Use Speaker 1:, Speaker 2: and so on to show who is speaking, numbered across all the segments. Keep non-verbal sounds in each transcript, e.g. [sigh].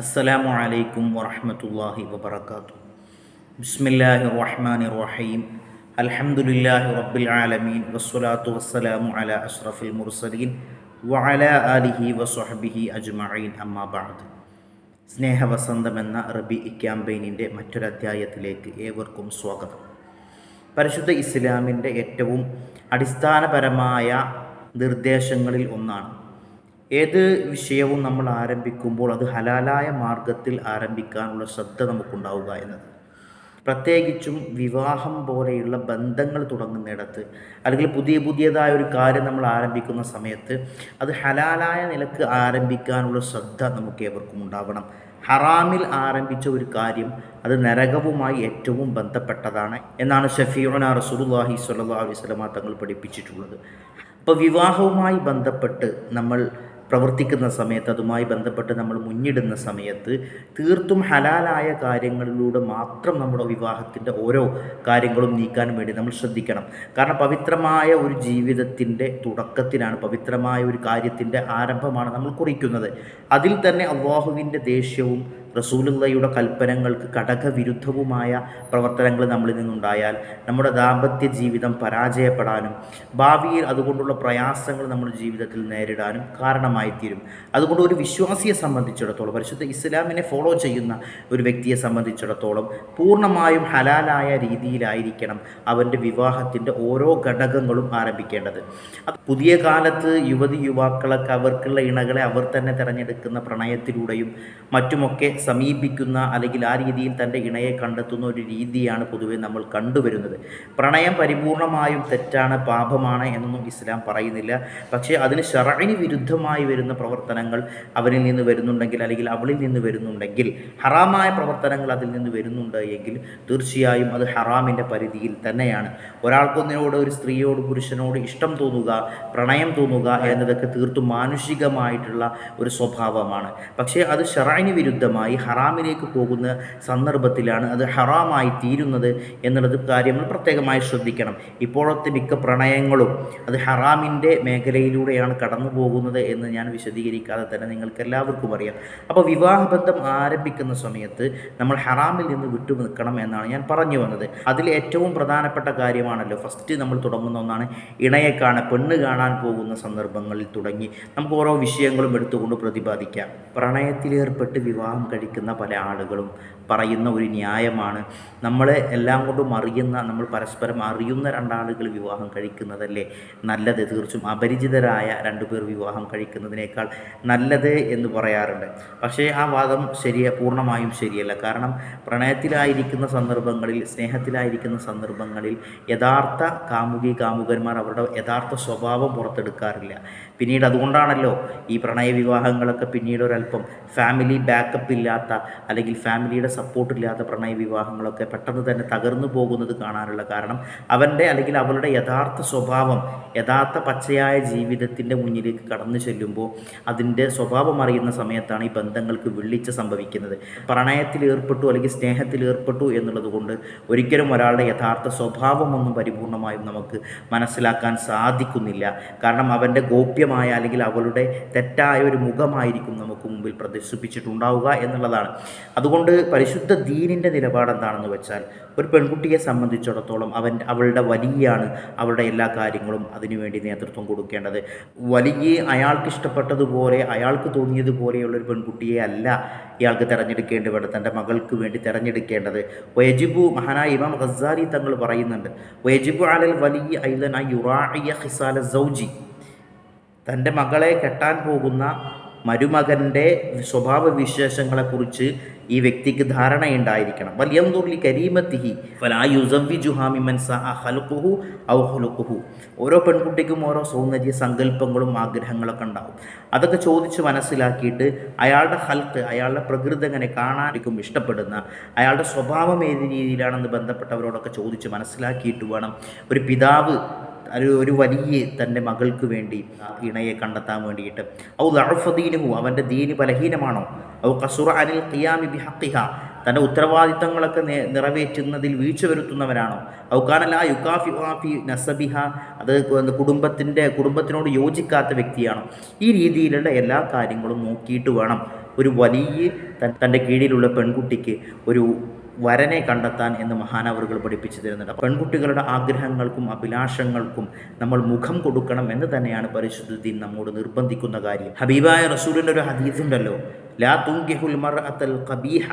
Speaker 1: അസ്സലാമു അലൈക്കും വറഹ്മത്തുള്ളാഹി വബറകാതുഹു. ബിസ്മില്ലാഹി റഹ്മാൻ റഹീം. അൽഹംദുലില്ലാഹി റബ്ബിൽ ആലമീൻ. വസ്സലാത്തു വസ്സലാമു അലാ അഷ്റഫിൽ മുർസലീൻ. വഅലാ ആലിഹി വസ്വഹ്ബിഹി അജ്മഈൻ. അമ്മാ ബഅദ്. സ്നേഹവസന്തം എന്ന റബി ക്യാമ്പയിനിന്റെ മറ്റൊരധ്യായത്തിലേക്ക് ഏവർക്കും സ്വാഗതം. പരിശുദ്ധ ഇസ്ലാമിന്റെ ഏറ്റവും അടിസ്ഥാനപരമായ നിർദ്ദേശങ്ങളിൽ ഒന്നാണ് ഏത് വിഷയവും നമ്മൾ ആരംഭിക്കുമ്പോൾ അത് ഹലാലായ മാർഗത്തിൽ ആരംഭിക്കാനുള്ള ശ്രദ്ധ നമുക്കുണ്ടാവുക എന്നത്. പ്രത്യേകിച്ചും വിവാഹം പോലെയുള്ള ബന്ധങ്ങൾ തുടങ്ങുന്നിടത്ത് അല്ലെങ്കിൽ പുതിയ പുതിയതായ ഒരു കാര്യം നമ്മൾ ആരംഭിക്കുന്ന സമയത്ത് അത് ഹലാലായ നിലയ്ക്ക് ആരംഭിക്കാനുള്ള ശ്രദ്ധ നമുക്ക് ഏവർക്കും ഉണ്ടാവണം. ഹറാമിൽ ആരംഭിച്ച ഒരു കാര്യം അത് നരകവുമായി ഏറ്റവും ബന്ധപ്പെട്ടതാണ് എന്നാണ് ഷഫീഉന റസൂലുള്ളാഹി സ്വല്ലല്ലാഹു അലൈഹി വസല്ലം തങ്ങൾ പഠിപ്പിച്ചിട്ടുള്ളത്. അപ്പോൾ വിവാഹവുമായി ബന്ധപ്പെട്ട് നമ്മൾ പ്രവർത്തിക്കുന്ന സമയത്ത് അതുമായി ബന്ധപ്പെട്ട് നമ്മൾ മുന്നിടുന്ന സമയത്ത് തീർത്തും ഹലാലായ കാര്യങ്ങളിലൂടെ മാത്രം നമ്മുടെ വിവാഹത്തിന്റെ ഓരോ കാര്യങ്ങളും നീക്കാൻ വേണ്ടി നമ്മൾ ശ്രദ്ധിക്കണം. കാരണം പവിത്രമായ ഒരു ജീവിതത്തിന്റെ തുടക്കത്തിലാണ് പവിത്രമായ ഒരു കാര്യത്തിന്റെ ആരംഭമാണ് നമ്മൾ കുറിക്കുന്നത്. അതിൽ തന്നെ അള്ളാഹുവിന്റെ ദേഷ്യവും റസൂലുള്ളയുടെ കൽപ്പനങ്ങൾക്ക് ഘടകവിരുദ്ധവുമായ പ്രവർത്തനങ്ങൾ നമ്മളിൽ നിന്നുണ്ടായാൽ നമ്മുടെ ദാമ്പത്യ ജീവിതം പരാജയപ്പെടാനും ഭാവിയിൽ അതുകൊണ്ടുള്ള പ്രയാസങ്ങൾ നമ്മുടെ ജീവിതത്തിൽ നേരിടാനും കാരണമായിത്തീരും. അതുകൊണ്ട് ഒരു വിശ്വാസിയെ സംബന്ധിച്ചിടത്തോളം പരിശുദ്ധ ഇസ്ലാമിനെ ഫോളോ ചെയ്യുന്ന ഒരു വ്യക്തിയെ സംബന്ധിച്ചിടത്തോളം പൂർണമായും ഹലാലായ രീതിയിലായിരിക്കണം അവന്റെ വിവാഹത്തിന്റെ ഓരോ ഘടകങ്ങളും ആരംഭിക്കേണ്ടത്. പുതിയ കാലത്ത് യുവതി യുവാക്കളൊക്കെ അവർക്കുള്ള ഇണകളെ അവർ തന്നെ തിരഞ്ഞെടുക്കുന്ന പ്രണയത്തിലൂടെയും മറ്റുമൊക്കെ സമീപിക്കുന്ന അല്ലെങ്കിൽ ആ രീതിയിൽ തന്റെ ഇണയെ കണ്ടെത്തുന്ന ഒരു രീതിയാണ് പൊതുവെ നമ്മൾ കണ്ടുവരുന്നത്. പ്രണയം പരിപൂർണമായും തെറ്റാണ് പാപമാണ് എന്നൊന്നും ഇസ്ലാം പറയുന്നില്ല. പക്ഷേ അതിന് ഷറയിന് വിരുദ്ധമായി വരുന്ന പ്രവർത്തനങ്ങൾ അവനിൽ നിന്ന് വരുന്നുണ്ടെങ്കിൽ അല്ലെങ്കിൽ അവളിൽ നിന്ന് വരുന്നുണ്ടെങ്കിൽ ഹറാമായ പ്രവർത്തനങ്ങൾ അതിൽ നിന്ന് വരുന്നുണ്ട് എങ്കിൽ തീർച്ചയായും അത് ഹറാമിന്റെ പരിധിയിൽ തന്നെയാണ്. ഒരാൾക്കൊന്നിനോട് ഒരു സ്ത്രീയോട് പുരുഷനോട് ഇഷ്ടം തോന്നുക പ്രണയം തോന്നുക എന്നതൊക്കെ തീർത്തും മാനുഷികമായിട്ടുള്ള ഒരു സ്വഭാവമാണ്. പക്ഷേ അത് ഷറയിന് വിരുദ്ധമായി ഹറാമിലേക്ക് പോകുന്ന സന്ദർഭത്തിലാണ് അത് ഹറാമായി തീരുന്നത് എന്നുള്ളത് കാര്യങ്ങൾ പ്രത്യേകമായി ശ്രദ്ധിക്കണം. ഇപ്പോഴത്തെ മിക്ക പ്രണയങ്ങളും അത് ഹറാമിന്റെ മേഖലയിലൂടെയാണ് കടന്നു പോകുന്നത് എന്ന് ഞാൻ വിശദീകരിക്കാതെ തന്നെ നിങ്ങൾക്ക് എല്ലാവർക്കും അറിയാം. അപ്പോൾ വിവാഹബന്ധം ആരംഭിക്കുന്ന സമയത്ത് നമ്മൾ ഹറാമിൽ നിന്ന് വിട്ടു നിൽക്കണം എന്നാണ് ഞാൻ പറഞ്ഞു വന്നത്. അതിൽ ഏറ്റവും പ്രധാനപ്പെട്ട കാര്യമാണല്ലോ ഫസ്റ്റ് നമ്മൾ തുടങ്ങുന്ന ഒന്നാണ് ഇണയെ കാണാൻ പെണ്ണ് കാണാൻ പോകുന്ന സന്ദർഭങ്ങളിൽ തുടങ്ങി നമുക്ക് ഓരോ വിഷയങ്ങളും എടുത്തുകൊണ്ട് പ്രതിപാദിക്കാം. പ്രണയത്തിലേർപ്പെട്ട് വിവാഹം കഴിക്കുന്ന പല ആളുകളും പറയുന്ന ഒരു ന്യായമാണ്. നമ്മളെ എല്ലാം കൊണ്ടും അറിയുന്ന നമ്മൾ പരസ്പരം അറിയുന്ന രണ്ടാളുകൾ വിവാഹം കഴിക്കുന്നതല്ലേ? നല്ലത് തീർച്ചും അപരിചിതരായ രണ്ടുപേർ വിവാഹം കഴിക്കുന്നതിനേക്കാൾ നല്ലത് എന്ന് പറയാറുണ്ട്. പക്ഷേ ആ വാദം ശരിയ പൂർണമായും ശരിയല്ല. കാരണം പ്രണയത്തിലായിരിക്കുന്ന സന്ദർഭങ്ങളിൽ സ്നേഹത്തിലായിരിക്കുന്ന സന്ദർഭങ്ങളിൽ യഥാർത്ഥ കാമുകി കാമുകന്മാർ അവരുടെ യഥാർത്ഥ സ്വഭാവം പുറത്തെടുക്കാറില്ല. പിന്നീട് അതുകൊണ്ടാണല്ലോ ഈ പ്രണയ വിവാഹങ്ങളൊക്കെ പിന്നീട് ഒരല്പം ഫാമിലി ബാക്കപ്പ് ഇല്ലാത്ത അല്ലെങ്കിൽ ഫാമിലിയുടെ സപ്പോർട്ട് ഇല്ലാത്ത പ്രണയ വിവാഹങ്ങളൊക്കെ പെട്ടെന്ന് തന്നെ തകർന്നു പോകുന്നത് കാണാനുള്ള കാരണം അവന്റെ അല്ലെങ്കിൽ അവളുടെ യഥാർത്ഥ സ്വഭാവം യഥാർത്ഥ പച്ചയായ ജീവിതത്തിന്റെ മുന്നിലേക്ക് കടന്നു ചെല്ലുമ്പോൾ അതിന്റെ സ്വഭാവം അറിയുന്ന സമയത്താണ് ഈ ബന്ധങ്ങൾക്ക് വിള്ളിച്ച സംഭവിക്കുന്നത്. പ്രണയത്തിൽ ഏർപ്പെട്ടു അല്ലെങ്കിൽ സ്നേഹത്തിൽ ഏർപ്പെട്ടു എന്നുള്ളത് കൊണ്ട് ഒരിക്കലും ഒരാളുടെ യഥാർത്ഥ സ്വഭാവമൊന്നും പരിപൂർണമായും നമുക്ക് മനസ്സിലാക്കാൻ സാധിക്കുന്നില്ല. കാരണം അവന്റെ ഗോപ്യമായ അല്ലെങ്കിൽ അവളുടെ തെറ്റായ ഒരു മുഖമായിരിക്കും നമുക്ക് മുമ്പിൽ പ്രദർശിപ്പിച്ചിട്ടുണ്ടാവുക എന്നുള്ളതാണ്. അതുകൊണ്ട് പരിശുദ്ധ ദീനിന്റെ നിലപാടെന്താണെന്ന് വെച്ചാൽ ഒരു പെൺകുട്ടിയെ സംബന്ധിച്ചിടത്തോളം അവൻ അവളുടെ വലിയാണ് അവളുടെ എല്ലാ കാര്യങ്ങളും അതിനുവേണ്ടി നേതൃത്വം കൊടുക്കേണ്ടത്. വലിയ അയാൾക്ക് ഇഷ്ടപ്പെട്ടതുപോലെ അയാൾക്ക് തോന്നിയതുപോലെയുള്ളൊരു പെൺകുട്ടിയെ അല്ല ഇയാൾക്ക് തിരഞ്ഞെടുക്കേണ്ടി വേണ്ടത് തന്റെ മകൾക്ക് വേണ്ടി തിരഞ്ഞെടുക്കേണ്ടത്. വയജിബു മഹാനായ ഇമാം ഖസാരി തങ്ങൾ പറയുന്നുണ്ട് വയജിബു അലൽ വലിയ ഐലൻ യുറാഇയ ഹിസാല സൗജി. തന്റെ മകളെ കെട്ടാൻ പോകുന്ന മരുമകന്റെ സ്വഭാവ വിശേഷങ്ങളെക്കുറിച്ച് ഈ വ്യക്തിക്ക് ധാരണയുണ്ടായിരിക്കണം. വലിയംതുർലി കരീമത്തിഹി ഫലായുസവ്വിജുഹാമിമൻ ഹലുക്കുഹു ഔ ഹലുക്കുഹു ഓരോ പെൺകുട്ടിക്കും ഓരോ സൗന്ദര്യ സങ്കല്പങ്ങളും ആഗ്രഹങ്ങളൊക്കെ ഉണ്ടാവും. അതൊക്കെ ചോദിച്ച് മനസ്സിലാക്കിയിട്ട് അയാളുടെ ഹൽക്ക് അയാളുടെ പ്രകൃതി എങ്ങനെ കാണാനിരിക്കും ഇഷ്ടപ്പെടുന്ന അയാളുടെ സ്വഭാവം ഏത് രീതിയിലാണെന്ന് ബന്ധപ്പെട്ടവരോടൊക്കെ ചോദിച്ച് മനസ്സിലാക്കിയിട്ട് വേണം ഒരു പിതാവ് ഒരു ഒരു വലിയ തന്റെ മകൾക്ക് വേണ്ടി ഇണയെ കണ്ടെത്താൻ വേണ്ടിയിട്ട്. ഔ ദഅഫദീനുഹു അവന്റെ ദീന് ബലഹീനമാണോ? ഔ കസുറ അനിൽ ഖിയാമി ബിഹഖിഹ തന്റെ ഉത്തരവാദിത്തങ്ങളൊക്കെ നിറവേറ്റുന്നതിൽ വീഴ്ച വരുത്തുന്നവരാണോ ഔക്കാനല്ല യുക്കാഫി വാഫി നസബിഹ അത് കുടുംബത്തിന്റെ കുടുംബത്തിനോട് യോജിക്കാത്ത വ്യക്തിയാണോ. ഈ രീതിയിലുള്ള എല്ലാ കാര്യങ്ങളും നോക്കിയിട്ട് വേണം. ഒരു വലിയ തന്റെ കീഴിലുള്ള പെൺകുട്ടിക്ക് ഒരു വരനെ കണ്ടെത്താൻ എന്ന് മഹാനവറുകൾ പഠിപ്പിച്ചു തരുന്നുണ്ട് പെൺകുട്ടികളുടെ ആഗ്രഹങ്ങൾക്കും അഭിലാഷങ്ങൾക്കും നമ്മൾ മുഖം കൊടുക്കണം എന്ന് തന്നെയാണ് പരിശുദ്ധീൻ നമ്മോട് നിർബന്ധിക്കുന്ന കാര്യം. ഹബീബായ റസൂലിന്റെ ഒരു ഹദീസുണ്ടല്ലോ ലാ തുങ്കിഹുൽ മർഅത്തൽ ഖബീഹ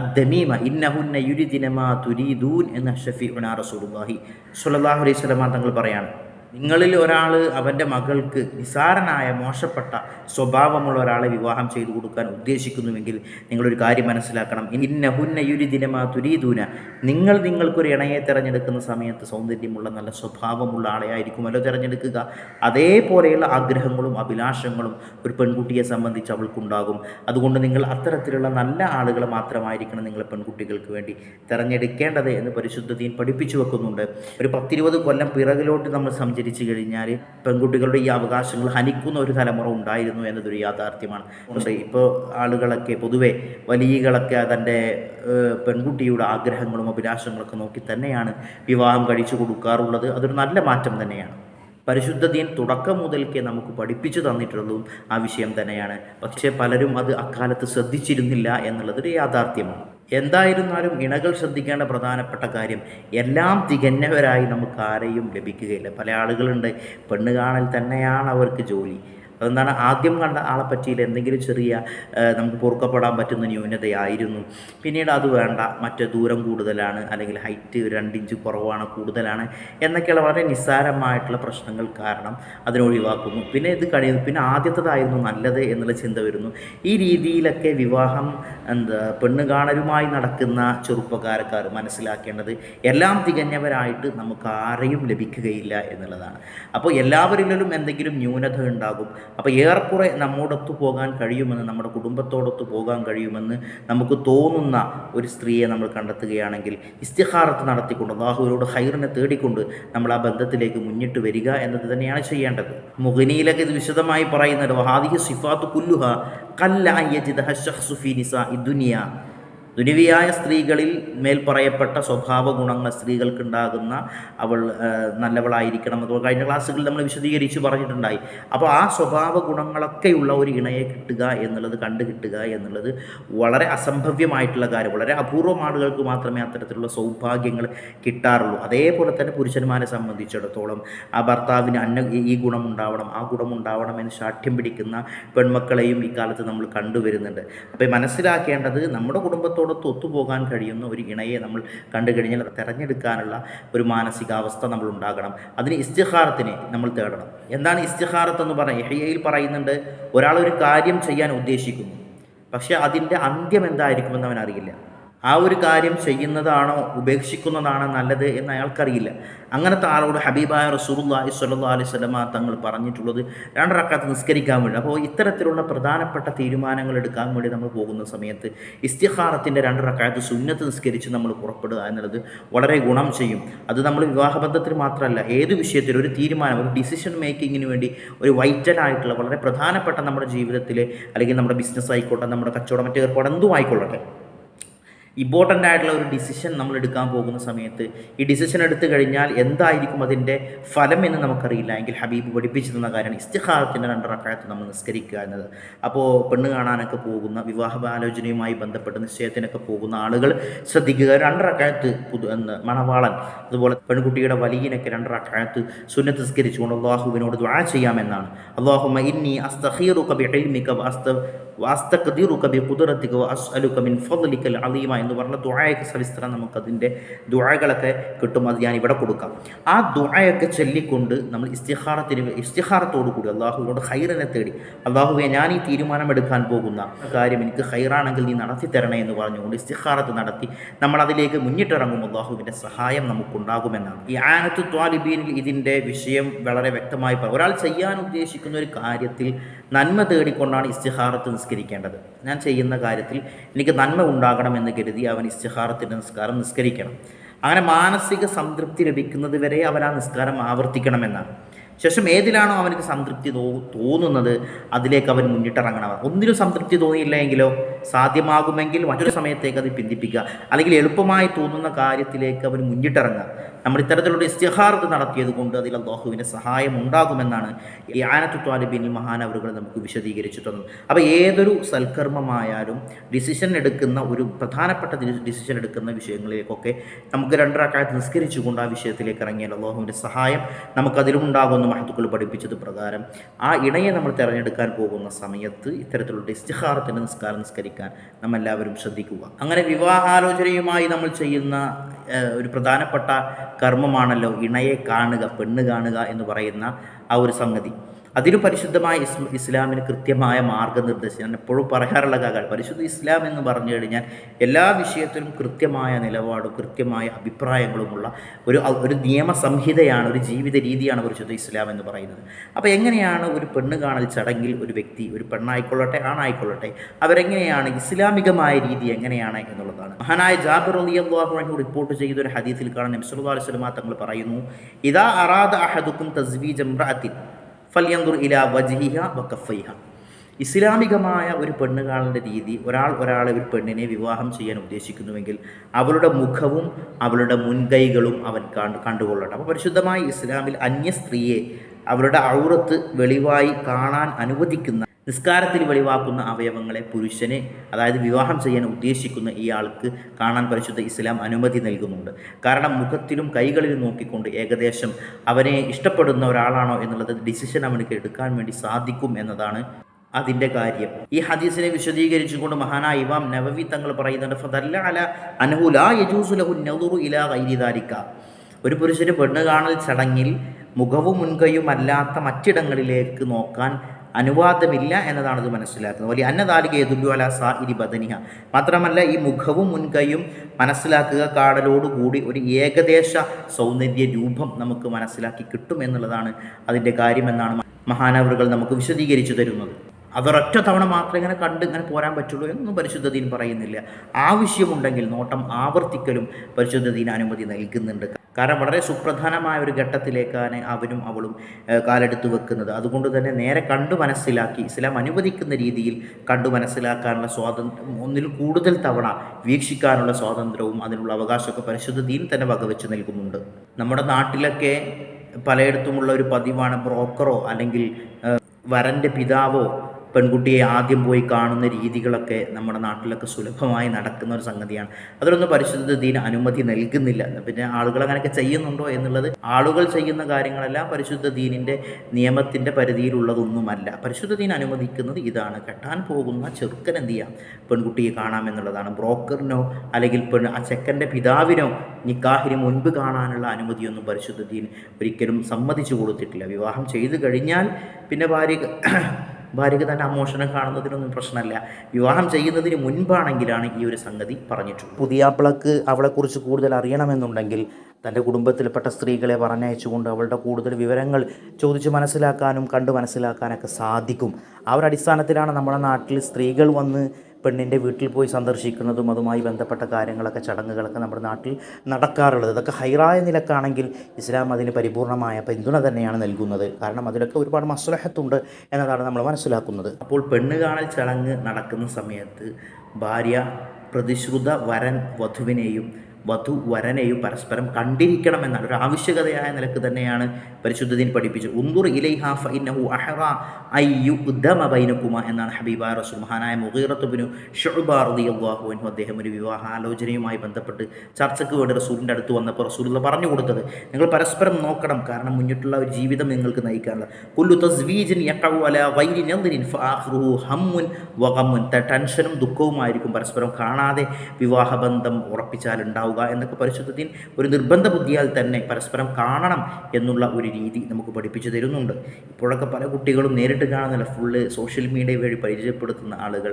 Speaker 1: അദ്ദമീമ ഇന്നഹുന്ന യുരിദിനമാ തുരീദൂൻ എന്ന ഷഫീഉന റസൂലുള്ളാഹി സ്വല്ലല്ലാഹു അലൈഹി വസല്ലം തങ്ങൾ പറയാണ്. നിങ്ങളിൽ ഒരാൾ അവന്റെ മകൾക്ക് നിസാരനായ മോശപ്പെട്ട സ്വഭാവമുള്ള ഒരാളെ വിവാഹം ചെയ്തു കൊടുക്കാൻ ഉദ്ദേശിക്കുന്നുവെങ്കിൽ നിങ്ങളൊരു കാര്യം മനസ്സിലാക്കണം. ഇന്ന ഹുന്ന യുരി ദിനമാ തുരീദൂന. നിങ്ങൾ നിങ്ങൾക്കൊരു ഇണയെ തിരഞ്ഞെടുക്കുന്ന സമയത്ത് സൗന്ദര്യമുള്ള നല്ല സ്വഭാവമുള്ള ആളെ ആയിരിക്കുമല്ലോ തിരഞ്ഞെടുക്കുക. അതേപോലെയുള്ള ആഗ്രഹങ്ങളും അഭിലാഷങ്ങളും ഒരു പെൺകുട്ടിയെ സംബന്ധിച്ച് അവൾക്കുണ്ടാകും. അതുകൊണ്ട് നിങ്ങൾ അത്തരത്തിലുള്ള നല്ല ആളുകളെ മാത്രമായിരിക്കണം നിങ്ങൾ പെൺകുട്ടികൾക്ക് വേണ്ടി തിരഞ്ഞെടുക്കേണ്ടത് എന്ന് പരിശുദ്ധതയും പഠിപ്പിച്ചു വെക്കുന്നുണ്ട്. ഒരു പത്തിരുപത് കൊല്ലം പിറകിലോട്ട് നമ്മൾ സഞ്ചരിച്ചു കഴിഞ്ഞാൽ പെൺകുട്ടികളുടെ ഈ അവകാശങ്ങൾ ഹനിക്കുന്ന ഒരു തലമുറ ഉണ്ടായിരുന്നു എന്നതൊരു യാഥാർത്ഥ്യമാണ്. ഇപ്പോൾ ആളുകളൊക്കെ പൊതുവെ വലിയകളൊക്കെ തന്റെ പെൺകുട്ടിയുടെ ആഗ്രഹങ്ങളും അഭിലാഷങ്ങളൊക്കെ നോക്കി തന്നെയാണ് വിവാഹം കഴിച്ചു കൊടുക്കാറുള്ളത്. അതൊരു നല്ല മാറ്റം തന്നെയാണ്. പരിശുദ്ധ ദീൻ തുടക്കം മുതൽക്കേ നമുക്ക് പഠിപ്പിച്ചു തന്നിട്ടുള്ളതും ആ വിഷയം തന്നെയാണ്. പക്ഷേ പലരും അത് അക്കാലത്ത് ശ്രദ്ധിച്ചിരുന്നില്ല എന്നുള്ളതൊരു യാഥാർത്ഥ്യമാണ്. എന്തായിരുന്നാലും ഇണകൾ ശ്രദ്ധിക്കേണ്ട പ്രധാനപ്പെട്ട കാര്യം എല്ലാം തികഞ്ഞവരായി നമുക്ക് ആരെയും ലഭിക്കുകയില്ല. പല ആളുകളുണ്ട് പെണ്ണ് കാണൽ തന്നെയാണ് അവർക്ക് ജോലി. അതെന്താണ്? ആദ്യം കണ്ട ആളെ പറ്റിയിൽ എന്തെങ്കിലും ചെറിയ നമുക്ക് പൊറുക്കപ്പെടാൻ പറ്റുന്ന ന്യൂനതയായിരുന്നു. പിന്നീട് അത് വേണ്ട. മറ്റേ ദൂരം കൂടുതലാണ്. അല്ലെങ്കിൽ ഹൈറ്റ് രണ്ടിഞ്ച് കുറവാണ് കൂടുതലാണ് എന്നൊക്കെയുള്ള വളരെ നിസ്സാരമായിട്ടുള്ള പ്രശ്നങ്ങൾ കാരണം അതിനെ ഒഴിവാക്കുന്നു. പിന്നെ ഇത് കഴിയുന്നു. പിന്നെ ആദ്യത്തേതായിരുന്നു നല്ലത് എന്നുള്ള ചിന്ത വരുന്നു. ഈ രീതിയിലൊക്കെ വിവാഹം എന്താ പെണ്ണ് കാണലുമായി നടക്കുന്ന ചെറുപ്പക്കാരക്കാർ മനസ്സിലാക്കേണ്ടത് എല്ലാം തികഞ്ഞവരായിട്ട് നമുക്ക് ആരെയും ലഭിക്കുകയില്ല എന്നുള്ളതാണ്. അപ്പോൾ എല്ലാവരിലും എന്തെങ്കിലും ന്യൂനത ഉണ്ടാകും. അപ്പോൾ ഏറെക്കുറെ നമ്മോടൊത്തു പോകാൻ കഴിയുമെന്ന് നമ്മുടെ കുടുംബത്തോടൊത്തു പോകാൻ കഴിയുമെന്ന് നമുക്ക് തോന്നുന്ന ഒരു സ്ത്രീയെ നമ്മൾ കണ്ടെത്തുകയാണെങ്കിൽ ഇസ്തിഹാറത്ത് നടത്തിക്കൊണ്ട് അള്ളാഹുവിനോട് ഹൈറിനെ തേടിക്കൊണ്ട് നമ്മൾ ആ ബന്ധത്തിലേക്ക് മുന്നിട്ട് വരിക എന്നത് തന്നെയാണ് ചെയ്യേണ്ടത്. മുഖനിയിലൊക്കെ ഇത് വിശദമായി പറയുന്നത് ഹാദിഹി സിഫാത്ത് കുല്ലുഹ കല്ല യജിദ് നിസ ദുനിയ. ദുനിവിയായ സ്ത്രീകളിൽ മേൽ പറയപ്പെട്ട സ്വഭാവ ഗുണങ്ങൾ സ്ത്രീകൾക്കുണ്ടാകുന്ന അവൾ നല്ലവളായിരിക്കണം അതുപോലെ കഴിഞ്ഞ ക്ലാസ്സുകളിൽ നമ്മൾ വിശദീകരിച്ച് പറഞ്ഞിട്ടുണ്ടായി. അപ്പോൾ ആ സ്വഭാവ ഗുണങ്ങളൊക്കെയുള്ള ഒരു ഇണയെ കിട്ടുക എന്നുള്ളത് കണ്ടു കിട്ടുക എന്നുള്ളത് വളരെ അസംഭവ്യമായിട്ടുള്ള കാര്യം. വളരെ അപൂർവം ആളുകൾക്ക് മാത്രമേ അത്തരത്തിലുള്ള സൗഭാഗ്യങ്ങൾ കിട്ടാറുള്ളൂ. അതേപോലെ തന്നെ പുരുഷന്മാരെ സംബന്ധിച്ചിടത്തോളം ആ ഭർത്താവിന് അന്ന ഈ ഗുണമുണ്ടാവണം ആ ഗുണമുണ്ടാവണം എന്ന് ശാഠ്യം പിടിക്കുന്ന പെൺമക്കളെയും ഇക്കാലത്ത് നമ്മൾ കണ്ടുവരുന്നുണ്ട്. അപ്പോൾ മനസ്സിലാക്കേണ്ടത് നമ്മുടെ കുടുംബത്തോട് കുടുംബത്തോടൊത്ത് ഒത്തുപോകാൻ കഴിയുന്ന ഒരു ഇണയെ നമ്മൾ കണ്ടു കഴിഞ്ഞാൽ തിരഞ്ഞെടുക്കാനുള്ള ഒരു മാനസികാവസ്ഥ നമ്മൾ ഉണ്ടാകണം. അതിന് ഇസ്തിഹാറത്തിനെ നമ്മൾ തേടണം. എന്താണ് ഇസ്തിഹാറത്ത് എന്ന് പറഞ്ഞാൽ യഹയ്യയിൽ പറയുന്നുണ്ട് ഒരാൾ ഒരു കാര്യം ചെയ്യാൻ ഉദ്ദേശിക്കുന്നു പക്ഷേ അതിന്റെ അന്ത്യം എന്തായിരിക്കുമെന്ന് അവൻ അറിയില്ല. ആ ഒരു കാര്യം ചെയ്യുന്നതാണോ ഉപേക്ഷിക്കുന്നതാണോ നല്ലത് എന്ന് അയാൾക്കറിയില്ല. അങ്ങനത്തെ ആളോട് ഹബീബായ റസൂലുള്ളാഹി സ്വല്ലല്ലാഹു അലൈഹി വസല്ലമ തങ്ങൾ പറഞ്ഞിട്ടുള്ളത് രണ്ടറക്കാത്ത് നിസ്കരിക്കാൻ വേണ്ടി. അപ്പോൾ ഇത്തരത്തിലുള്ള പ്രധാനപ്പെട്ട തീരുമാനങ്ങൾ എടുക്കാൻ വേണ്ടി നമ്മൾ പോകുന്ന സമയത്ത് ഇസ്തിഹാറത്തിന്റെ രണ്ടറക്കാത്ത് സുന്നത്ത് നിസ്കരിച്ച് നമ്മൾ പുറപ്പെടുക എന്നുള്ളത് വളരെ ഗുണം ചെയ്യും. അത് നമ്മൾ വിവാഹബന്ധത്തിൽ മാത്രമല്ല ഏത് വിഷയത്തിൽ ഒരു തീരുമാനം ഒരു ഡിസിഷൻ മേക്കിങ്ങിന് വേണ്ടി ഒരു വൈറ്റലായിട്ടുള്ള വളരെ പ്രധാനപ്പെട്ട നമ്മുടെ ജീവിതത്തിലെ അല്ലെങ്കിൽ നമ്മുടെ ബിസിനസ് ആയിക്കോട്ടെ നമ്മുടെ കച്ചവടം മറ്റേ ഏർപ്പാട് എന്തും ആയിക്കൊള്ളട്ടെ. ഇമ്പോർട്ടന്റ് ആയിട്ടുള്ള ഒരു ഡിസിഷൻ നമ്മൾ എടുക്കാൻ പോകുന്ന സമയത്ത് ഈ ഡിസിഷൻ എടുത്തു കഴിഞ്ഞാൽ എന്തായിരിക്കും അതിന്റെ ഫലം എന്ന് നമുക്കറിയില്ല. എങ്കിൽ ഹബീബ് പഠിപ്പിച്ചു തന്ന കാര്യമാണ് ഇസ്തിഹാറത്തിന്റെ രണ്ടറക്കാലത്ത് നമ്മൾ നിസ്കരിക്കുക എന്നത്. അപ്പോൾ പെണ്ണ് കാണാനൊക്കെ പോകുന്ന വിവാഹ ആലോചനയുമായി ബന്ധപ്പെട്ട് നിശ്ചയത്തിനൊക്കെ പോകുന്ന ആളുകൾ ശ്രദ്ധിക്കുക. രണ്ടറക്കാലത്ത് പുതു പുതു മണവാളൻ അതുപോലെ പെൺകുട്ടിയുടെ വലിയനൊക്കെ രണ്ടറക്കാലത്ത് സുന്നത്ത് നിസ്കരിച്ചുകൊണ്ട് അള്ളാഹുവിനോട് ദ്വാ ചെയ്യാമെന്നാണ് അള്ളാഹുമ ഇന്നി അസ്തഹീറു കബി എൽമിക അസ്ത വാസ്തഖദീറുക ബി ഖുദ്റതിക വഅസ്അലുക മിൻ ഫദ്ലിക്കൽ അലീമ എന്ന് പറഞ്ഞ ദുആയൊക്കെ സവിസ്തരം നമുക്കതിന്റെ ദുആകളൊക്കെ കിട്ടും. അത് ഞാൻ ഇവിടെ കൊടുക്കാം. ആ ദുആയൊക്കെ ചൊല്ലിക്കൊണ്ട് നമ്മൾ ഇസ്തിഹാറത്തിന് ഇസ്തിഹാറത്തോടു കൂടി അള്ളാഹുവിനോട് ഹൈറിനെ തേടി അള്ളാഹുവെ ഞാൻ ഈ തീരുമാനമെടുക്കാൻ പോകുന്ന കാര്യം എനിക്ക് ഹൈറാണെങ്കിൽ നീ നടത്തി തരണേ എന്ന് പറഞ്ഞുകൊണ്ട് ഇസ്തിഹാറത്ത് നടത്തി നമ്മൾ അതിലേക്ക് മുന്നിട്ടിറങ്ങും. അള്ളാഹുവിന്റെ സഹായം നമുക്കുണ്ടാകുമെന്നാണ്. ഈ ആനത്ത് ത്വാലിബീനിൽ ഇതിന്റെ വിഷയം വളരെ വ്യക്തമായി ഒരാൾ ചെയ്യാൻ ഉദ്ദേശിക്കുന്ന ഒരു കാര്യത്തിൽ നന്മ തേടിക്കൊണ്ടാണ് ഇസ്തിഹാറത്ത് നിസ്കരിക്കേണ്ടത്. ഞാൻ ചെയ്യുന്ന കാര്യത്തിൽ എനിക്ക് നന്മ ഉണ്ടാകണമെന്ന് കരുതി അവൻ ഇസ്തിഹാറത്തിന്റെ നിസ്കാരം നിസ്കരിക്കണം. അങ്ങനെ മാനസിക സംതൃപ്തി ലഭിക്കുന്നത് വരെ അവൻ ആ നിസ്കാരം ആവർത്തിക്കണമെന്നാണ്. ശേഷം ഏതിലാണോ അവനക്ക് സംതൃപ്തി തോ തോന്നുന്നത് അതിലേക്ക് അവൻ മുന്നിട്ടിറങ്ങണം. ഒന്നിനും സംതൃപ്തി തോന്നിയില്ല എങ്കിലോ സാധ്യമാകുമെങ്കിൽ മറ്റൊരു സമയത്തേക്ക് അത് പിന്തിപ്പിക്കുക. അല്ലെങ്കിൽ എളുപ്പമായി തോന്നുന്ന കാര്യത്തിലേക്ക് അവൻ മുന്നിട്ടിറങ്ങുക. നമ്മൾ ഇത്തരത്തിലുള്ള ഇസ്തിഹാർത്ത് നടത്തിയത് കൊണ്ട് അതിൽ അള്ളാഹുവിന്റെ സഹായം ഉണ്ടാകുമെന്നാണ് ഈ ആനത്തു താലിബിൻ മഹാനവറുകൾ നമുക്ക് വിശദീകരിച്ചു തന്നത്. അപ്പോൾ ഏതൊരു സൽക്കർമ്മമായാലും ഡിസിഷൻ എടുക്കുന്ന ഒരു പ്രധാനപ്പെട്ട ഡിസിഷൻ എടുക്കുന്ന വിഷയങ്ങളിലേക്കൊക്കെ നമുക്ക് രണ്ടരക്കാലത്ത് നിസ്കരിച്ചുകൊണ്ട് ആ വിഷയത്തിലേക്ക് ഇറങ്ങിയാൽ അള്ളാഹുവിന്റെ സഹായം നമുക്കതിലുണ്ടാകുന്ന മഹത്തുക്കൾ പഠിപ്പിച്ചത് പ്രകാരം ആ ഇണയെ നമ്മൾ തിരഞ്ഞെടുക്കാൻ പോകുന്ന സമയത്ത് ഇത്തരത്തിലുള്ള ഇസ്തിഹാറത്തിന്റെ നിസ്കാരം നിസ്കരിക്കാൻ നമ്മെല്ലാവരും ശ്രദ്ധിക്കുക. അങ്ങനെ വിവാഹാലോചനയുമായി നമ്മൾ ചെയ്യുന്ന ഒരു പ്രധാനപ്പെട്ട കർമ്മമാണല്ലോ ഇണയെ കാണുക പെണ്ണ് കാണുക എന്ന് പറയുന്ന ആ ഒരു സംഗതി. അതിന് പരിശുദ്ധമായ ഇസ് ഇസ്ലാമിന് കൃത്യമായ മാർഗനിർദ്ദേശം. ഞാൻ എപ്പോഴും പറയാറുള്ള കാര്യം പരിശുദ്ധ ഇസ്ലാം എന്ന് പറഞ്ഞു കഴിഞ്ഞാൽ എല്ലാ വിഷയത്തിലും കൃത്യമായ നിലപാടും കൃത്യമായ അഭിപ്രായങ്ങളുമുള്ള ഒരു ഒരു നിയമസംഹിതയാണ് ഒരു ജീവിത രീതിയാണ് പരിശുദ്ധ ഇസ്ലാം എന്ന് പറയുന്നത്. അപ്പോൾ എങ്ങനെയാണ് ഒരു പെണ്ണ് കാണൽ ചടങ്ങിൽ ഒരു വ്യക്തി ഒരു പെണ്ണായിക്കൊള്ളട്ടെ ആണായിക്കൊള്ളട്ടെ അവരെങ്ങനെയാണ് ഇസ്ലാമികമായ രീതി എങ്ങനെയാണ് എന്നുള്ളതാണ്. മഹാനായ ജാബിർ അലി അള്ളാഹു റിപ്പോർട്ട് ചെയ്ത ഒരു ഹദീസിൽ കാണാൻ നബ്സുല്ലാ അലൈഹി തങ്ങൾ പറയുന്നു ഇതാ അറാദ അഹദുക്കും തസ്വീജം എംറഅത്തിൻ ഫല്യന്തുർ ഇല വജിഹിഹ വക്കഫൈഹ ഇസ്ലാമികമായ ഒരു പെണ്ണുകാളിന്റെ രീതി ഒരാൾ ഒരാളെ ഒരു പെണ്ണിനെ വിവാഹം ചെയ്യാൻ ഉദ്ദേശിക്കുന്നുവെങ്കിൽ അവളുടെ മുഖവും അവളുടെ മുൻകൈകളും അവൻ കണ്ടു കണ്ടുകൊള്ളട്ടെ. അപ്പോൾ പരിശുദ്ധമായ ഇസ്ലാമിൽ അന്യ സ്ത്രീയെ അവരുടെ ഔറത്ത് വെളിവായി കാണാൻ അനുവദിക്കുന്ന നിസ്കാരത്തിൽ വെളിവാക്കുന്ന അവയവങ്ങളെ പുരുഷന് അതായത് വിവാഹം ചെയ്യാൻ ഉദ്ദേശിക്കുന്ന ഇയാൾക്ക് കാണാൻ പരിശുദ്ധ ഇസ്ലാം അനുമതി നൽകുന്നുണ്ട്. കാരണം മുഖത്തിലും കൈകളിലും നോക്കിക്കൊണ്ട് ഏകദേശം അവനെ ഇഷ്ടപ്പെടുന്ന ഒരാളാണോ എന്നുള്ളത് ഡിസിഷൻ അവനക്ക് എടുക്കാൻ വേണ്ടി സാധിക്കും എന്നതാണ് അതിന്റെ കാര്യം. ഈ ഹദീസിനെ വിശദീകരിച്ചുകൊണ്ട് മഹാനായ ഇമാം നവവി തങ്ങൾ പറയുന്നുണ്ട് അല ഇലാ ഒരു പുരുഷന് പെണ്ണ് കാണൽ ചടങ്ങിൽ മുഖവും മുൻകൈയും അല്ലാത്ത മറ്റിടങ്ങളിലേക്ക് നോക്കാൻ അനുവാദമില്ല എന്നതാണ് ഇത് മനസ്സിലാക്കുന്നത്. വലിയ അന്നതാലിക എതുല്ലു അല സാ ഇരി ബദനിഹ. മാത്രമല്ല ഈ മുഖവും മുൻകൈയും മനസ്സിലാക്കുക കാടലോടുകൂടി ഒരു ഏകദേശ സൗന്ദര്യ രൂപം നമുക്ക് മനസ്സിലാക്കി കിട്ടും എന്നുള്ളതാണ് അതിന്റെ കാര്യമെന്നാണ് മഹാനവറുകൾ നമുക്ക് വിശദീകരിച്ചു തരുന്നത്. അതൊരൊറ്റ തവണ മാത്രമേ ഇങ്ങനെ കണ്ട് ഇങ്ങനെ പോരാൻ പറ്റുള്ളൂ എന്നൊന്നും പരിശുദ്ധതീൻ പറയുന്നില്ല. ആവശ്യമുണ്ടെങ്കിൽ നോട്ടം ആവർത്തിക്കലും പരിശുദ്ധ ദീൻ അനുമതി നൽകുന്നുണ്ട്. കാരണം വളരെ സുപ്രധാനമായ ഒരു ഘട്ടത്തിലേക്കാണ് അവനും അവളും കാലെടുത്ത് വെക്കുന്നത്. അതുകൊണ്ട് തന്നെ നേരെ കണ്ടു മനസ്സിലാക്കി ഇസ്ലാം അനുവദിക്കുന്ന രീതിയിൽ കണ്ടു മനസ്സിലാക്കാനുള്ള സ്വാതന്ത്ര്യം ഒന്നിൽ കൂടുതൽ തവണ വീക്ഷിക്കാനുള്ള സ്വാതന്ത്ര്യവും അതിനുള്ള അവകാശമൊക്കെ പരിശുദ്ധ ദീൻ തന്നെ വകവെച്ച് നൽകുന്നുണ്ട്. നമ്മുടെ നാട്ടിലൊക്കെ പലയിടത്തുമുള്ള ഒരു പതിവാണ് ബ്രോക്കറോ അല്ലെങ്കിൽ വരന്റെ പിതാവോ പെൺകുട്ടിയെ ആദ്യം പോയി കാണുന്ന രീതികളൊക്കെ നമ്മുടെ നാട്ടിലൊക്കെ സുലഭമായി നടക്കുന്ന ഒരു സംഗതിയാണ്. അതിലൊന്നും പരിശുദ്ധ ദീന അനുമതി നൽകുന്നില്ല. പിന്നെ ആളുകൾ അങ്ങനെയൊക്കെ ചെയ്യുന്നുണ്ടോ എന്നുള്ളത് ആളുകൾ ചെയ്യുന്ന കാര്യങ്ങളെല്ലാം പരിശുദ്ധ ദീനിന്റെ നിയമത്തിന്റെ പരിധിയിലുള്ളതൊന്നുമല്ല. പരിശുദ്ധ ദീൻ അനുവദിക്കുന്നത് ഇതാണ്. കെട്ടാൻ പോകുന്ന ചെറുക്കൻ എന്ത് ചെയ്യാം? പെൺകുട്ടിയെ കാണാമെന്നുള്ളതാണ് ബ്രോക്കറിനോ അല്ലെങ്കിൽ പെൺ ആ ചെക്കന്റെ പിതാവിനോ നിക്കാഹിന് മുൻപ് കാണാനുള്ള അനുമതിയൊന്നും പരിശുദ്ധ ദീൻ ഒരിക്കലും സമ്മതിച്ചു കൊടുത്തിട്ടില്ല. വിവാഹം ചെയ്തു കഴിഞ്ഞാൽ പിന്നെ ഭാര്യ ഭാര്യയ്ക്ക് തന്നെ അമോഷനം കാണുന്നതിനൊന്നും പ്രശ്നമല്ല. വിവാഹം ചെയ്യുന്നതിന് മുൻപാണെങ്കിലാണ് ഈ ഒരു സംഗതി പറഞ്ഞിട്ടുള്ളത്. പുതിയാപ്പിളക്ക് അവളെക്കുറിച്ച് കൂടുതൽ അറിയണമെന്നുണ്ടെങ്കിൽ തന്റെ കുടുംബത്തിൽപ്പെട്ട സ്ത്രീകളെ പറഞ്ഞയച്ചുകൊണ്ട് അവളുടെ കൂടുതൽ വിവരങ്ങൾ ചോദിച്ച് മനസ്സിലാക്കാനും കണ്ടു മനസ്സിലാക്കാനൊക്കെ സാധിക്കും. ആ ഒരു അടിസ്ഥാനത്തിലാണ് നമ്മുടെ നാട്ടിൽ സ്ത്രീകൾ വന്ന് പെണ്ണിന്റെ വീട്ടിൽ പോയി സന്ദർശിക്കുന്നതും അതുമായി ബന്ധപ്പെട്ട കാര്യങ്ങളൊക്കെ ചടങ്ങുകളൊക്കെ നമ്മുടെ നാട്ടിൽ നടക്കാറുള്ളത്. ഇതൊക്കെ ഹൈറായ നിലക്കാണെങ്കിൽ ഇസ്ലാം അതിന് പരിപൂർണമായ പിന്തുണ തന്നെയാണ് നൽകുന്നത്. കാരണം അതിലൊക്കെ ഒരുപാട് മസ്ലഹത്തുണ്ട് എന്നതാണ് നമ്മൾ മനസ്സിലാക്കുന്നത്. അപ്പോൾ പെണ്ണ് കാണൽ ചടങ്ങ് നടക്കുന്ന സമയത്ത് ഭാര്യ പ്രതിശ്രുത വരൻ വധുവിനെയും വധു വരനെയും പരസ്പരം കണ്ടിരിക്കണമെന്നാണ്. ഒരു ആവശ്യകതയായ നിലയ്ക്ക് തന്നെയാണ് പരിശുദ്ധദീൻ പഠിപ്പിച്ചത്. ഉന്തുർ ഇലൈഹു ഫഇന്നഹു അഹറ അയ്യു ഉദ്ദമ ബൈനക്കുമ എന്നാണ് ഹബീബ റസൂൽ. മഹാനായ മുഹീറത്തുബിനു ഷുബ റളിയല്ലാഹു അൻഹു അദ്ദേഹം ഒരു വിവാഹാലോചനയുമായി ബന്ധപ്പെട്ട് ചർച്ചയ്ക്ക് വേണ്ടി റസൂലിന്റെ അടുത്ത് വന്നപ്പോൾ റസൂലുള്ള പറഞ്ഞു കൊടുത്തത് നിങ്ങൾ പരസ്പരം നോക്കണം. കാരണം മുന്നിട്ടുള്ള ഒരു ജീവിതം നിങ്ങൾക്ക് നയിക്കാനുള്ള. കുല്ലു തസ്വീജിൻ ഹമ്മുൻ വകമ്മുൻ ടെൻഷനും ദുഃഖവുമായിരിക്കും പരസ്പരം കാണാതെ വിവാഹബന്ധം ഉറപ്പിച്ചാൽ ഉണ്ടാവുക എന്നൊക്കെ പരിശുദ്ധത്തിൽ ഒരു നിർബന്ധ ബുദ്ധിയാൽ തന്നെ പരസ്പരം കാണണം എന്നുള്ള ഒരു രീതി നമുക്ക് പഠിപ്പിച്ചു തരുന്നുണ്ട്. ഇപ്പോഴൊക്കെ പല കുട്ടികളും നേരിട്ട് കാണുന്നില്ല. ഫുള്ള് സോഷ്യൽ മീഡിയ വഴി പരിചയപ്പെടുത്തുന്ന ആളുകൾ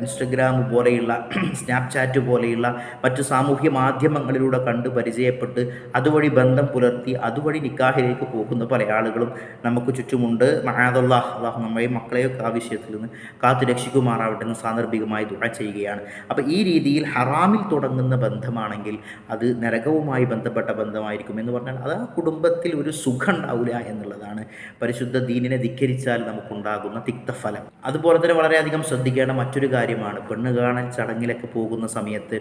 Speaker 1: ഇൻസ്റ്റഗ്രാം പോലെയുള്ള [clears throat] സ്നാപ്ചാറ്റ് പോലെയുള്ള മറ്റു സാമൂഹ്യ മാധ്യമങ്ങളിലൂടെ കണ്ട് പരിചയപ്പെട്ട് അതുവഴി ബന്ധം പുലർത്തി അതുവഴി നിക്കാഹിലേക്ക് പോകുന്ന പല ആളുകളും നമുക്ക് ചുറ്റുമുണ്ട്. മഹാദല്ലാഹ് അള്ളാഹു നമ്മളെയും മക്കളെയൊക്കെ ആ വിഷയത്തിൽ നിന്ന് കാത്തു രക്ഷിക്കുമാറാവട്ടെ എന്ന് സാന്ദർഭികമായി ദുഃഖ ചെയ്യുകയാണ്. അപ്പോൾ ഈ രീതിയിൽ ഹറാമിൽ തുടങ്ങുന്ന ബന്ധമാണ് ബന്ധമാണെങ്കിൽ അത് നരകവുമായി ബന്ധപ്പെട്ട ബന്ധമായിരിക്കും എന്ന് പറഞ്ഞാൽ അത് ആ കുടുംബത്തിൽ ഒരു സുഖം ഉണ്ടാവില്ല എന്നുള്ളതാണ്. പരിശുദ്ധ ദീനിനെ ധിക്കരിച്ചാൽ നമുക്കുണ്ടാകുന്ന തിക്തഫലം. അതുപോലെ തന്നെ വളരെയധികം ശ്രദ്ധിക്കേണ്ട മറ്റൊരു കാര്യമാണ് പെണ്ണ് കാണൽ ചടങ്ങിലൊക്കെ പോകുന്ന സമയത്ത്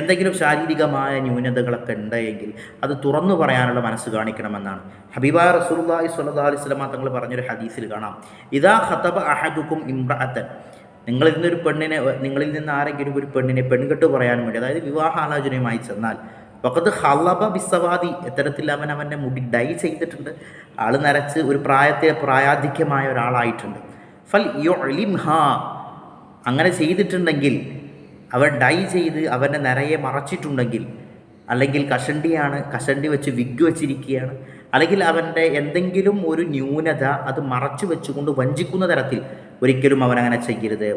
Speaker 1: എന്തെങ്കിലും ശാരീരികമായ ന്യൂനതകളൊക്കെ ഉണ്ടെങ്കിൽ അത് തുറന്നു പറയാനുള്ള മനസ്സ് കാണിക്കണമെന്നാണ്. ഹബീബ സ്വല്ലല്ലാഹു അലൈഹി വസല്ലം തങ്ങൾ പറഞ്ഞൊരു ഹദീസിൽ കാണാം. ഇതാ ഖതബ അഹദുക്കും ഇംറഅത്തൻ നിങ്ങളിൽ നിന്നൊരു പെണ്ണിനെ നിങ്ങളിൽ നിന്ന് ആരെങ്കിലും ഒരു പെണ്ണിനെ പെൺകെട്ട് പറയാൻ വേണ്ടി അതായത് വിവാഹാലോചനയുമായി ചെന്നാൽ വക്കത്ത് ഹലബ ബിസവാദി എത്തരത്തിൽ അവൻ അവന്റെ മുടി ഡൈ ചെയ്തിട്ടുണ്ട്. ആൾ നരച്ച് ഒരു പ്രായത്തെ പ്രായാധിക്യമായ ഒരാളായിട്ടുണ്ട്. ഫൽ യുലിംഹ അങ്ങനെ ചെയ്തിട്ടുണ്ടെങ്കിൽ അവൻ ഡൈ ചെയ്ത് അവന്റെ നിറയെ മറച്ചിട്ടുണ്ടെങ്കിൽ അല്ലെങ്കിൽ കഷണ്ടിയാണ് കഷണ്ടി വെച്ച് വിഗ് വെച്ചിരിക്കുകയാണ് അല്ലെങ്കിൽ അവന്റെ എന്തെങ്കിലും ഒരു ന്യൂനത അത് മറച്ചു വെച്ചുകൊണ്ട് വഞ്ചിക്കുന്ന തരത്തിൽ ഒരിക്കലും അവൻ അങ്ങനെ ചെയ്യരുത്.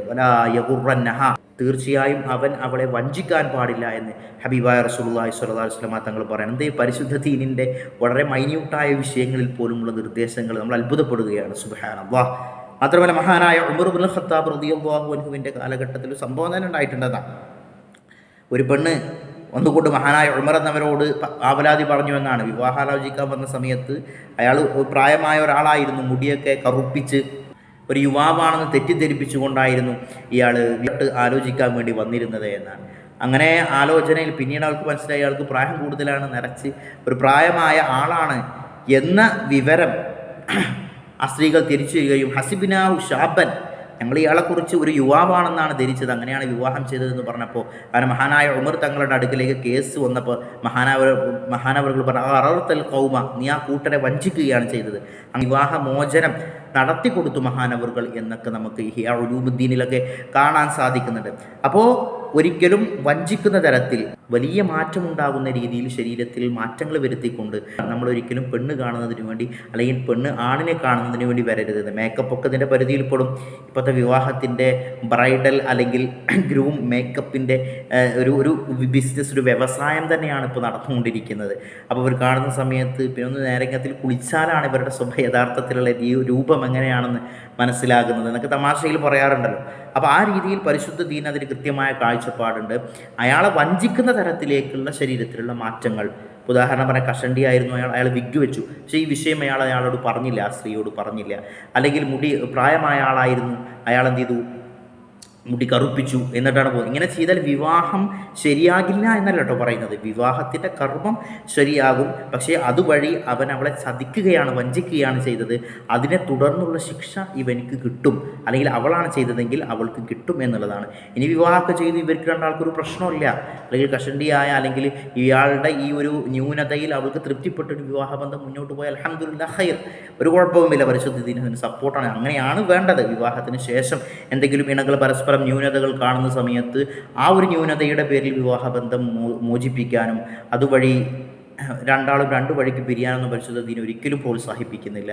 Speaker 1: യഹുറന്നഹ. തീർച്ചയായും അവൻ അവളെ വഞ്ചിക്കാൻ പാടില്ല എന്ന് ഹബീബായ റസൂലുള്ളാഹി സ്വല്ലല്ലാഹു അലൈഹി വസല്ലം തങ്ങൾ പറയുന്നത് ഈ പരിശുദ്ധ ദീനിന്റെ വളരെ മൈന്യൂട്ടായ വിഷയങ്ങളിൽ പോലുമുള്ള നിർദ്ദേശങ്ങൾ നമ്മൾ അത്ഭുതപ്പെടുകയാണ്. സുബ്ഹാനല്ലാഹ്. മാത്രമല്ല മഹാനായ ഉമർബുൽ ഖത്താബ് റളിയല്ലാഹു അൻഹുവിന്റെ കാലഘട്ടത്തിൽ സംഭവം തന്നെ ഉണ്ടായിട്ടുണ്ടെന്നാണ്. ഒരു പെണ്ണ് ഒന്നുകൊണ്ട് മഹാനായ ഉമർ എന്നവരോട് ആവലാതി പറഞ്ഞു എന്നാണ്. വിവാഹാലോചിക്കാൻ വന്ന സമയത്ത് അയാൾ പ്രായമായ ഒരാളായിരുന്നു. മുടിയൊക്കെ കറുപ്പിച്ച് ഒരു യുവാവാണെന്ന് തെറ്റിദ്ധരിപ്പിച്ചുകൊണ്ടായിരുന്നു ഇയാൾ വീട്ട് ആലോചിക്കാൻ വേണ്ടി വന്നിരുന്നത് എന്നാണ്. അങ്ങനെ ആലോചനയിൽ പിന്നീട് അവൾക്ക് മനസ്സിലായി അയാൾക്ക് പ്രായം കൂടുതലാണ്. നിറച്ച് ഒരു പ്രായമായ ആളാണ് എന്ന വിവരം ആ സ്ത്രീകൾ തിരിച്ചു വരികയും ഹസിബിനാഹു ഷാബൻ ഞങ്ങൾ ഇയാളെക്കുറിച്ച് ഒരു യുവാവാണെന്നാണ് ധരിച്ചത്. അങ്ങനെയാണ് വിവാഹം ചെയ്തതെന്ന് പറഞ്ഞപ്പോൾ അങ്ങനെ മഹാനായ ഉമർ തങ്ങളുടെ അടുക്കിലേക്ക് കേസ് വന്നപ്പോൾ മഹാനവർ മഹാനവറുകൾ പറഞ്ഞു ആ അറർത്തൽ കൗമ നീ ആ കൂട്ടരെ വഞ്ചിക്കുകയാണ് ചെയ്തത്. വിവാഹ മോചനം നടത്തി കൊടുത്തു മഹാനവറുകൾ എന്നൊക്കെ നമുക്ക് ഈ ഉലൂബുദ്ദീനിലൊക്കെ കാണാൻ സാധിക്കുന്നുണ്ട്. അപ്പോൾ ഒരിക്കലും വഞ്ചിക്കുന്ന തരത്തിൽ വലിയ മാറ്റമുണ്ടാകുന്ന രീതിയിൽ ശരീരത്തിൽ മാറ്റങ്ങൾ വരുത്തിക്കൊണ്ട് നമ്മൾ ഒരിക്കലും പെണ്ണ് കാണുന്നതിന് വേണ്ടി അല്ലെങ്കിൽ പെണ്ണ് ആണിനെ കാണുന്നതിന് വേണ്ടി വരരുത്. മേക്കപ്പ് ഒക്കെ ഇതിന്റെ പരിധിയിൽ പെടും. ഇപ്പോഴത്തെ വിവാഹത്തിന്റെ ബ്രൈഡൽ അല്ലെങ്കിൽ [clears throat] ഗ്രൂം മേക്കപ്പിന്റെ ഒരു ഒരു ബിസിനസ് ഒരു വ്യവസായം തന്നെയാണ് ഇപ്പോൾ നടന്നുകൊണ്ടിരിക്കുന്നത്. അപ്പോൾ ഇവർ കാണുന്ന സമയത്ത് പിന്നെ ഒന്ന് നേരങ്ങത്തിൽ കുളിച്ചാലാണ് ഇവരുടെ സ്വഭ യഥാർത്ഥത്തിലുള്ള രൂപം എങ്ങനെയാണെന്ന് മനസ്സിലാകുന്നത്. എന്നൊക്കെ തമാശയിൽ പറയാറുണ്ടല്ലോ. അപ്പോൾ ആ രീതിയിൽ പരിശുദ്ധ ദീൻ അതിന് കൃത്യമായ കാഴ്ചപ്പാടുണ്ട്. അയാളെ വഞ്ചിക്കുന്ന തരത്തിലേക്കുള്ള ശരീരത്തിലുള്ള മാറ്റങ്ങൾ. ഉദാഹരണം പറയാൻ കഷണ്ടിയായിരുന്നു അയാൾ അയാൾ വിഗ് വെച്ചു. പക്ഷേ ഈ വിഷയം അയാൾ അയാളോട് പറഞ്ഞില്ല ആ സ്ത്രീയോട് പറഞ്ഞില്ല. അല്ലെങ്കിൽ മുടി പ്രായമായ ആളായിരുന്നു. അയാൾ എന്ത് ചെയ്തു? മുടി കറുപ്പിച്ചു എന്നിട്ടാണ് പോകുന്നത്. ഇങ്ങനെ ചെയ്താൽ വിവാഹം ശരിയാകില്ല എന്നല്ല കേട്ടോ പറയുന്നത്. വിവാഹത്തിന്റെ കർമ്മം ശരിയാകും. പക്ഷേ അതുവഴി അവൻ അവളെ ചതിക്കുകയാണ് വഞ്ചിക്കുകയാണ് ചെയ്തത്. അതിനെ തുടർന്നുള്ള ശിക്ഷ ഇവനിക്ക് കിട്ടും. അല്ലെങ്കിൽ അവളാണ് ചെയ്തതെങ്കിൽ അവൾക്ക് കിട്ടും എന്നുള്ളതാണ്. ഇനി വിവാഹമൊക്കെ ചെയ്ത് ഇവർക്ക് രണ്ടാൾക്കൊരു പ്രശ്നമില്ല. അല്ലെങ്കിൽ കഷണ്ടിയായ അല്ലെങ്കിൽ ഇയാളുടെ ഈ ഒരു ന്യൂനതയിൽ അവൾക്ക് തൃപ്തിപ്പെട്ടൊരു വിവാഹബന്ധം മുന്നോട്ട് പോയാൽ അലഹമുല്ല ഹൈർ ഒരു കുഴപ്പവുമില്ല. പരിശുദ്ധ ഇതിന് സപ്പോർട്ടാണ് അങ്ങനെയാണ് വേണ്ടത്. വിവാഹത്തിന് ശേഷം എന്തെങ്കിലും ഇണകൾ പരസ്പരം പരസ്പരം ന്യൂനതകൾ കാണുന്ന സമയത്ത് ആ ഒരു ന്യൂനതയുടെ പേരിൽ വിവാഹബന്ധം മോചിപ്പിക്കാനും അതുവഴി രണ്ടാളും രണ്ട് വഴിക്ക് പിരിയാനൊന്നും പരിശുദ്ധ ദീൻ ഒരിക്കലും പ്രോത്സാഹിപ്പിക്കുന്നില്ല.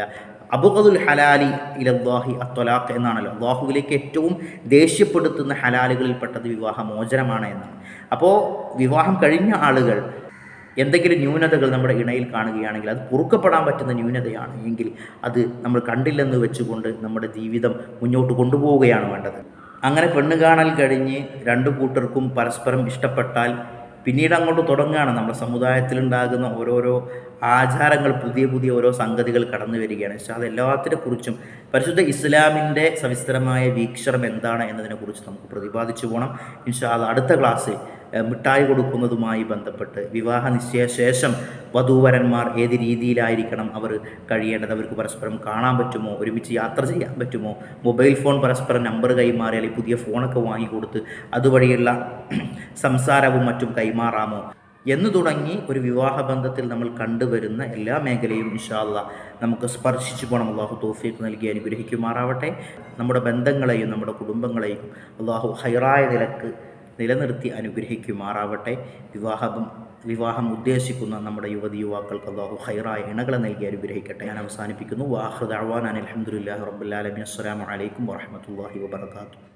Speaker 1: അബുഖദുൽ ഹലാലി ഇലദ്വാഹി അത്വലാഖ് എന്നാണല്ലോ. അള്ളാഹുവിലേക്ക് ഏറ്റവും ദേഷ്യപ്പെടുത്തുന്ന ഹലാലുകളിൽപ്പെട്ടത് വിവാഹ മോചനമാണ് എന്നാണ്. അപ്പോൾ വിവാഹം കഴിഞ്ഞ ആളുകൾ എന്തെങ്കിലും ന്യൂനതകൾ നമ്മുടെ ഇണയിൽ കാണുകയാണെങ്കിൽ അത് പൊറുക്കപ്പെടാൻ പറ്റുന്ന ന്യൂനതയാണ്. എങ്കിൽ അത് നമ്മൾ കണ്ടില്ലെന്ന് വെച്ചുകൊണ്ട് നമ്മുടെ ജീവിതം മുന്നോട്ട് കൊണ്ടുപോവുകയാണ് വേണ്ടത്. അങ്ങനെ പെണ്ണ് കാണൽ കഴിഞ്ഞ് രണ്ട് കൂട്ടർക്കും പരസ്പരം ഇഷ്ടപ്പെട്ടാൽ പിന്നീട് അങ്ങോട്ട് തുടങ്ങുകയാണ്. നമ്മുടെ സമുദായത്തിലുണ്ടാകുന്ന ഓരോരോ ആചാരങ്ങൾ പുതിയ പുതിയ ഓരോ സംഗതികൾ കടന്നു വരികയാണ്. പക്ഷേ അതെല്ലാത്തിനെ കുറിച്ചും പരിശുദ്ധ ഇസ്ലാമിന്റെ സവിസ്തരമായ വീക്ഷണം എന്താണ് എന്നതിനെക്കുറിച്ച് നമുക്ക് പ്രതിപാദിച്ചു പോകണം. ഇൻഷാ അടുത്ത ക്ലാസ്സിൽ മിഠായി കൊടുക്കുന്നതുമായി ബന്ധപ്പെട്ട് വിവാഹ നിശ്ചയ ശേഷം വധൂവരന്മാർ ഏത് രീതിയിലായിരിക്കണം അവർ കഴിയേണ്ടത്? അവർക്ക് പരസ്പരം കാണാൻ പറ്റുമോ? ഒരുമിച്ച് യാത്ര ചെയ്യാൻ പറ്റുമോ? മൊബൈൽ ഫോൺ പരസ്പരം നമ്പർ കൈമാറി അല്ലെങ്കിൽ പുതിയ ഫോണൊക്കെ വാങ്ങിക്കൊടുത്ത് അതുവഴിയുള്ള സംസാരവും മറ്റും കൈമാറാമോ? എന്ന് തുടങ്ങി ഒരു വിവാഹ ബന്ധത്തിൽ നമ്മൾ കണ്ടുവരുന്ന എല്ലാ മേഖലയും ഇൻഷാല്ല നമുക്ക് സ്പർശിച്ചു പോകണം അള്ളാഹു തോഫീക്ക് നൽകി അനുഗ്രഹിക്കുമാറാവട്ടെ. നമ്മുടെ ബന്ധങ്ങളെയും നമ്മുടെ കുടുംബങ്ങളെയും അള്ളാഹു ഹൈറായ നിലയ്ക്ക് നിലനിർത്തി അനുഗ്രഹിക്കുമാറാവട്ടെ. വിവാഹം വിവാഹം ഉദ്ദേശിക്കുന്ന നമ്മുടെ യുവതി യുവാക്കൾക്ക് അള്ളാഹു ഹൈറായ ഇണകളെ നൽകി അനുഗ്രഹിക്കട്ടെ. ഞാൻ അവസാനിപ്പിക്കുന്നു. വാഹൃദ് അഹ്വാൻ അലഹമുല്ലാ റബ്ബുലാലമി അസ്സാം വലൈക്കും വാഹമത്തല്ലാഹി വാബർക്കാത്തു